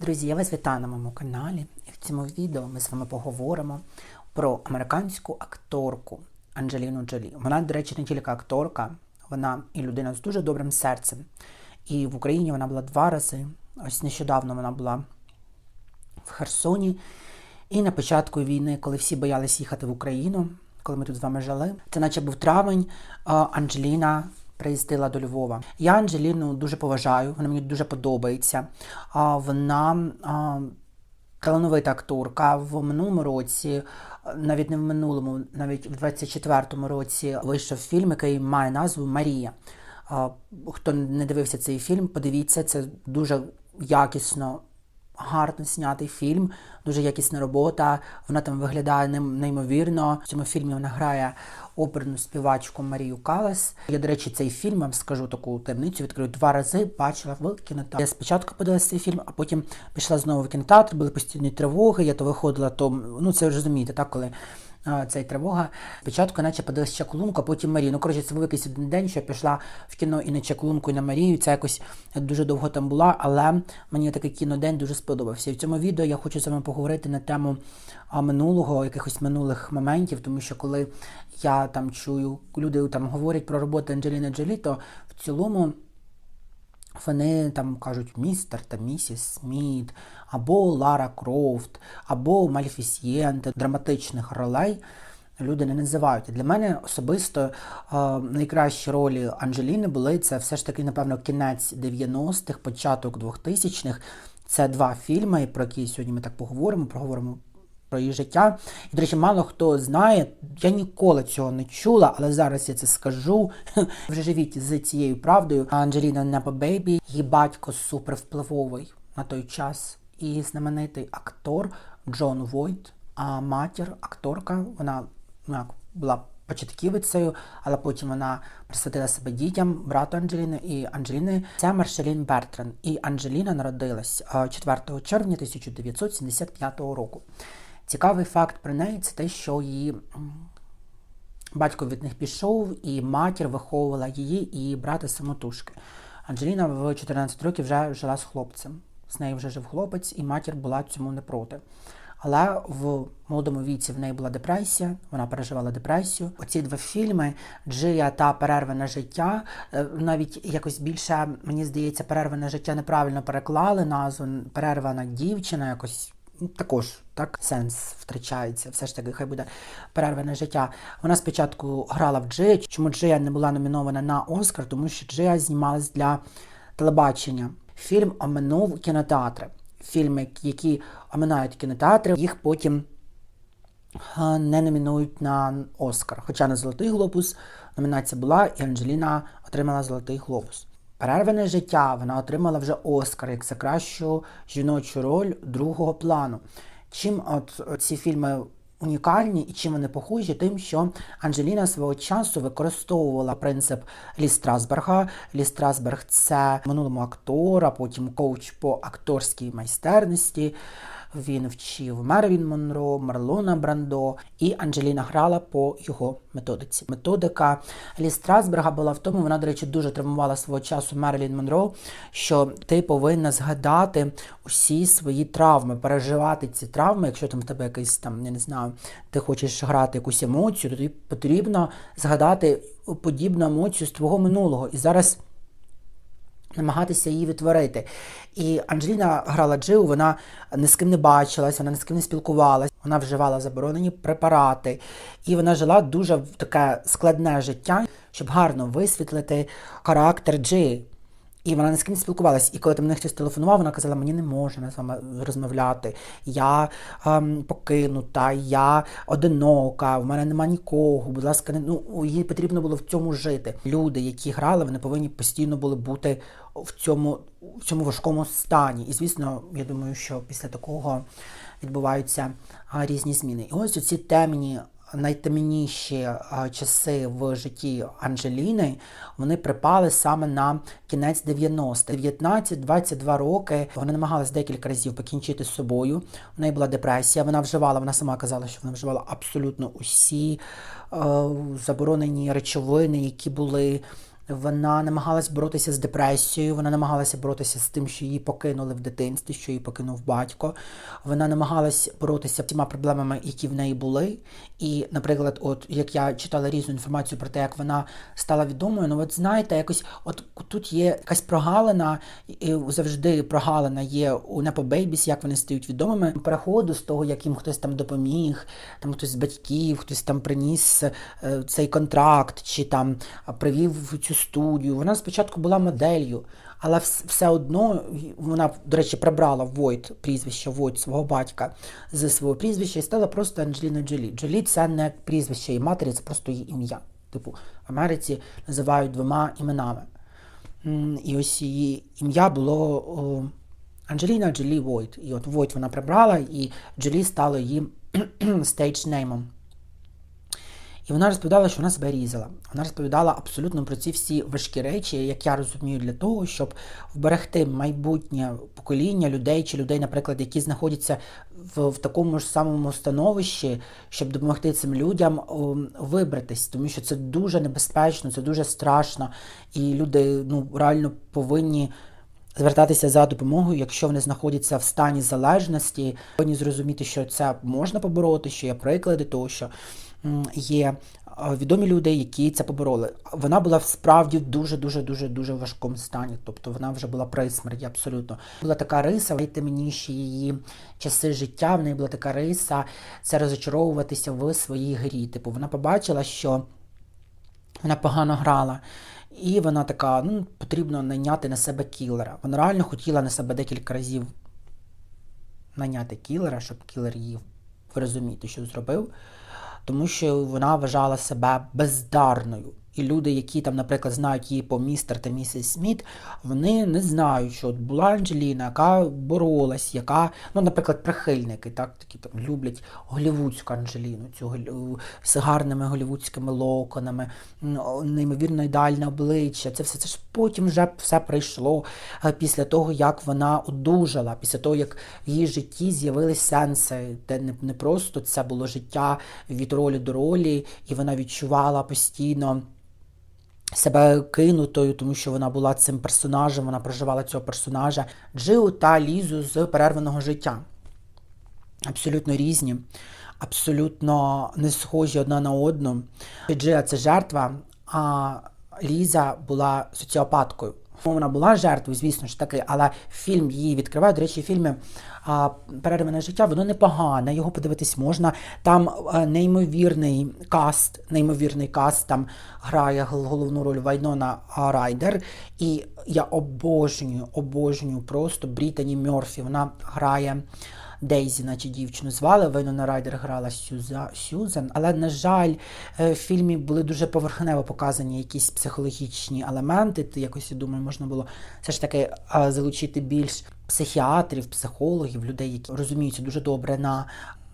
Друзі, я вас вітаю на моєму каналі. І в цьому відео ми з вами поговоримо про американську акторку Анджеліну Джолі. Вона, до речі, не тільки акторка, вона і людина з дуже добрим серцем. І в Україні вона була два рази. Ось нещодавно вона була в Херсоні. І на початку війни, коли всі боялись їхати в Україну, коли ми тут з вами жили, це наче був травень, Анджеліна приїздила до Львова. Я Анджеліну дуже поважаю, вона мені дуже подобається. А, Вона а, талановита акторка. В минулому році, навіть не в минулому, навіть в 24-му році вийшов фільм, який має назву Марія. Хто не дивився цей фільм, подивіться, це дуже якісно гарно знятий фільм, дуже якісна робота. Вона там виглядає неймовірно. В цьому фільмі вона грає оперну співачку Марію Калас. Я, до речі, цей фільм вам скажу таку таємницю, відкрию два рази, бачила в кінотеатрі. Я спочатку подивилася цей фільм, а потім пішла знову в кінотеатр, були постійні тривоги, я то виходила, то ну це ви розумієте, так, коли цей тривога. Спочатку наче подивилася Чаклунку, а потім Марію. Ну, коротше, це був якийсь один день, що я пішла в кіно і на Чаклунку, і на Марію. Це якось дуже довго там була, але мені такий кінодень дуже сподобався. І в цьому відео я хочу з вами поговорити на тему минулого, якихось минулих моментів, тому що коли я там чую, люди там говорять про роботу Анджеліни Джолі, то в цілому вони там кажуть містер та місіс Сміт, або Лара Крофт, або Мальфісієнте, драматичних ролей. Люди не називають. Для мене особисто е, найкращі ролі Анджеліни були це все ж таки, напевно, кінець 90-х, початок 2000-х. Це два фільми, про які сьогодні ми так поговоримо. Проговоримо про її життя. І, до речі, мало хто знає, я ніколи цього не чула, але зараз я це скажу. Вже живіть з цією правдою. Анджеліна Непа Бейбі, її батько супервпливовий на той час. І знаменитий актор Джон Войт, а матір, акторка, вона ну, як, була початківицею, але потім вона присвятила себе дітям, брату Анджеліни і Анджеліни. Це Маршалін Бертран. І Анджеліна народилась 4 червня 1975 року. Цікавий факт про неї це те, що її батько від них пішов, і матір виховувала її і брата самотужки. Анджеліна в 14 років вже жила з хлопцем. З нею вже жив хлопець, і матір була цьому не проти. Але в молодому віці в неї була депресія, вона переживала депресію. Оці два фільми Джия та Перерви на життя. е, Навіть якось більше, мені здається, перерви на життя неправильно переклали назву. Перерва на дівчина, якось ну, також так сенс втрачається. Все ж таки, хай буде перерва на життя. Вона спочатку грала в Джия. Чому Джия не була номінована на Оскар? Тому що Джия знімалась для телебачення. Фільм оминув кінотеатри. Фільми, які оминають кінотеатри, їх потім е, не номінують на Оскар. Хоча на Золотий Глобус номінація була, і Анджеліна отримала Золотий Глобус. Перерване життя вона отримала вже Оскар як за кращу жіночу роль другого плану. Чим от ці фільми унікальні і чим вони похожі, тим, що Анджеліна свого часу використовувала принцип Лі Страсберга. Лі Страсберг це минулому актора, потім коуч по акторській майстерності. Він вчив Мервін Монро, Марлона Брандо, і Анджеліна грала по його методиці. Методика Лі Страсберга була в тому, вона, до речі, дуже травмувала свого часу Мерлін Монро, що ти повинна згадати усі свої травми, переживати ці травми. Якщо там в тебе якийсь там, я не знаю, ти хочеш грати якусь емоцію, то тобі потрібно згадати подібну емоцію з твого минулого. І зараз намагатися її відтворити. І Анджеліна грала Джиу, вона ні з ким не бачилась, вона ні з ким не спілкувалась, вона вживала заборонені препарати, і вона жила дуже таке складне життя, щоб гарно висвітлити характер Джи. І вона ні з ким не спілкувалась. І коли там мене хтось телефонував, вона казала, мені не можна з вами розмовляти. Я ем, покинута, я одинока, в мене нема нікого. Будь ласка, не ну їй потрібно було в цьому жити. Люди, які грали, вони повинні постійно були бути в цьому, в цьому важкому стані. І звісно, я думаю, що після такого відбуваються різні зміни. І ось ці темні найтемніші часи в житті Анджеліни вони припали саме на кінець 90-х. 19-22 роки вона намагалась декілька разів покінчити з собою. У неї була депресія. Вона вживала, вона сама казала, що вона вживала абсолютно усі е, заборонені речовини, які були Вона намагалась боротися з депресією, вона намагалася боротися з тим, що її покинули в дитинстві, що її покинув батько. Вона намагалась боротися з всіма проблемами, які в неї були. І, наприклад, от як я читала різну інформацію про те, як вона стала відомою, ну от знаєте, якось от тут є якась прогалина, і завжди прогалина є у Babies, як вони стають відомими. Переходу з того, як їм хтось там допоміг, там хтось з батьків, хтось там приніс е, цей контракт, чи там привів цю студію. Вона спочатку була моделлю, але все одно вона, до речі, прибрала Войт, прізвище Войт свого батька з свого прізвища і стала просто Анджеліною Джолі. Джолі це не прізвище її матері, це просто її ім'я. Типу, в Америці називають двома іменами. І ось її ім'я було Анджеліна Джолі Войт. І от Войт вона прибрала, і Джолі стало її стейдж-неймом. І вона розповідала, що вона себе різала. Вона розповідала абсолютно про ці всі важкі речі, як я розумію, для того, щоб вберегти майбутнє покоління людей чи людей, наприклад, які знаходяться в, в такому ж самому становищі, щоб допомогти цим людям вибратись, тому що це дуже небезпечно, це дуже страшно, і люди ну реально повинні. Звертатися за допомогою, якщо вони знаходяться в стані залежності, повинні зрозуміти, що це можна побороти, що є приклади того, що є е, відомі люди, які це побороли. Вона була справді в дуже дуже дуже дуже важкому стані. Тобто вона вже була при смерті, абсолютно. Була така риса, найтемніші її часи життя. В неї була така риса це розочаровуватися в своїй грі. Типу, вона побачила, що вона погано грала. І вона така, ну, потрібно найняти на себе кілера. Вона реально хотіла на себе декілька разів найняти кілера, щоб кілер її ви розумієте, що зробив. Тому що вона вважала себе бездарною. І люди, які там, наприклад, знають її по містер та місіс Сміт, вони не знають, що от була Анджеліна, яка боролась, яка, ну, наприклад, прихильники, так, такі там люблять голівудську Анджеліну, цю з гарними голівудськими локонами, неймовірно ідеальне обличчя. Це все це ж потім вже все прийшло е, після того, як вона одужала, після того, як в її житті з'явились сенси, де не просто це було життя від ролі до ролі, і вона відчувала постійно себе кинутою, тому що вона була цим персонажем, вона проживала цього персонажа Джиу та Лізу з перерваного життя. Абсолютно різні, абсолютно не схожі одна на одну. Джиа це жертва, а Ліза була соціопаткою. Вона була жертвою, звісно ж таки, але фільм її відкриває. До речі, фільми Перерване життя, воно непогане, його подивитись можна. Там неймовірний каст, неймовірний каст, там грає головну роль Вайнона Райдер. І я обожнюю, обожнюю просто Брітані Мьорфі. Вона грає. Дейзі, наче дівчину звали, Вайнона Райдер грала Сюза, Сюзан, але, на жаль, е, в фільмі були дуже поверхнево показані якісь психологічні елементи. Ти якось, я думаю, можна було все ж таки е, залучити більш психіатрів, психологів, людей, які розуміються дуже добре на,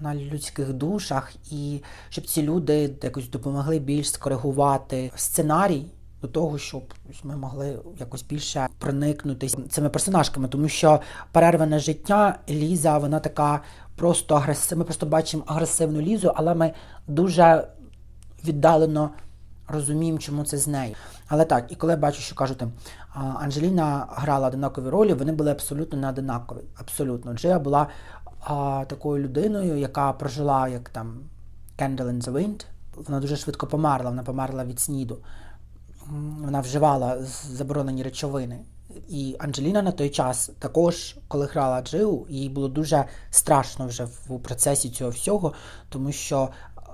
на людських душах, і щоб ці люди якось допомогли більш скоригувати сценарій до того, щоб ми могли якось більше проникнутися цими персонажками, тому що перерване життя Ліза, вона така просто агресивна. Ми просто бачимо агресивну Лізу, але ми дуже віддалено розуміємо, чому це з нею. Але так, і коли я бачу, що кажуть, там, а, Анджеліна грала однакові ролі, вони були абсолютно не однакові. Абсолютно. Джия була а, такою людиною, яка прожила як там Candle in the Wind. Вона дуже швидко померла, вона померла від сніду. Вона вживала заборонені речовини. І Анджеліна на той час також, коли грала Джиу, їй було дуже страшно вже в процесі цього всього, тому що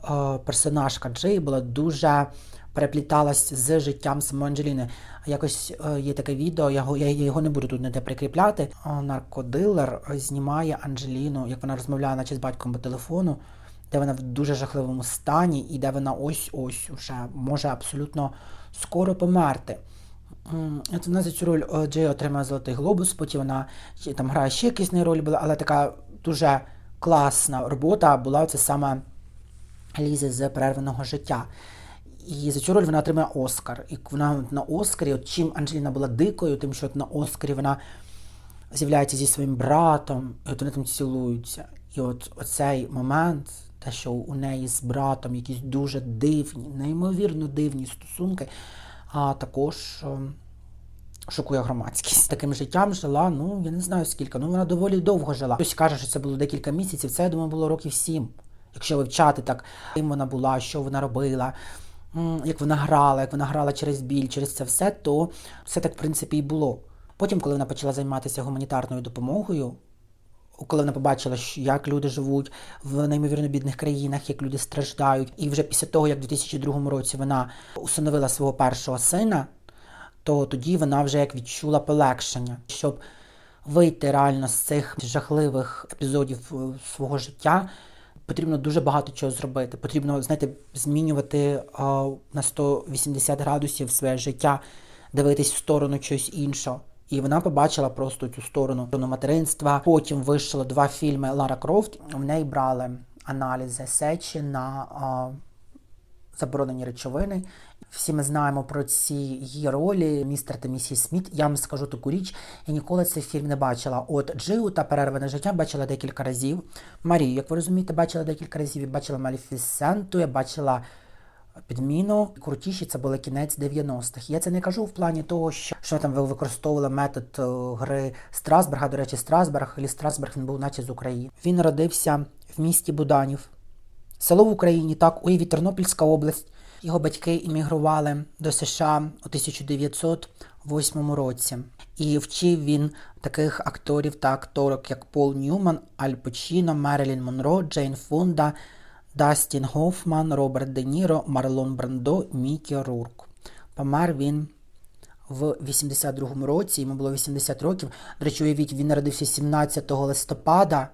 е, персонажка Джей була дуже перепліталась з життям самої Анджеліни. Якось е, є таке відео, я його, я його не буду тут ніде прикріпляти. Е, Наркодилер знімає Анджеліну, як вона розмовляє, наче з батьком по телефону, де вона в дуже жахливому стані, і де вона ось-ось уже може абсолютно скоро померти. От вона за цю роль е, Джей отримала Золотий Глобус, потім вона там грає ще якісь роль була, але така дуже класна робота була це саме Лізи з перерваного життя. І за цю роль вона отримає Оскар. І вона на Оскарі, от чим Анджеліна була дикою, тим, що от на Оскарі вона з'являється зі своїм братом, і от вони там цілуються. І от оцей момент, те, що у неї з братом якісь дуже дивні, неймовірно дивні стосунки. а також е, шокує громадськість. Таким життям жила, ну я не знаю скільки, ну вона доволі довго жила. Хтось каже, що це було декілька місяців, це я думаю, було років сім. Якщо вивчати так, ким вона була, що вона робила, як вона грала, як вона грала через біль, через це все, то все так в принципі і було. Потім, коли вона почала займатися гуманітарною допомогою, коли вона побачила, як люди живуть в неймовірно бідних країнах, як люди страждають, і вже після того, як в 2002 році вона усиновила свого першого сина, то тоді вона вже як відчула полегшення, щоб вийти реально з цих жахливих епізодів е, свого життя. Потрібно дуже багато чого зробити. Потрібно, знаєте, змінювати а, на 180 градусів своє життя, дивитись в сторону чогось іншого. І вона побачила просто цю сторону материнства. Потім вийшло два фільми Лара Крофт. В неї брали аналізи сечі на а, заборонені речовини. Всі ми знаємо про ці її ролі, містер та місіс Сміт. Я вам скажу таку річ, я ніколи цей фільм не бачила. От Джиу та перерване життя бачила декілька разів. Марію, як ви розумієте, бачила декілька разів. Я бачила Малефісенту, я бачила підміну. Крутіші це були кінець 90-х. Я це не кажу в плані того, що, що там ви використовували метод е, гри Страсберга. До речі, Страсберг, Лі Страсберг він був наче з України. Він народився в місті Буданів. Село в Україні, так, уявіть Тернопільська область. Його батьки іммігрували до США у 1908 році. І вчив він таких акторів та акторок, як Пол Ньюман, Аль Пачіно, Мерилін Монро, Джейн Фонда, Дастін Гофман, Роберт Де Ніро, Марлон Брандо, Мікі Рурк. Помер він в 82-му році, йому було 80 років. До речі, уявіть, він народився 17 листопада,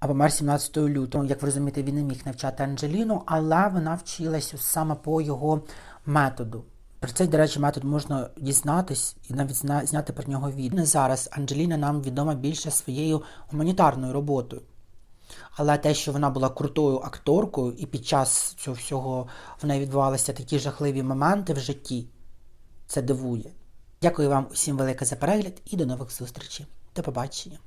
а помер 17 лютого. Як ви розумієте, він не міг навчати Анджеліну, але вона вчилась саме по його методу. Про цей, до речі, метод можна дізнатись і навіть зняти про нього відео. Зараз Анджеліна нам відома більше своєю гуманітарною роботою. Але те, що вона була крутою акторкою, і під час цього всього в неї відбувалися такі жахливі моменти в житті, це дивує. Дякую вам усім велике за перегляд і до нових зустрічей. До побачення.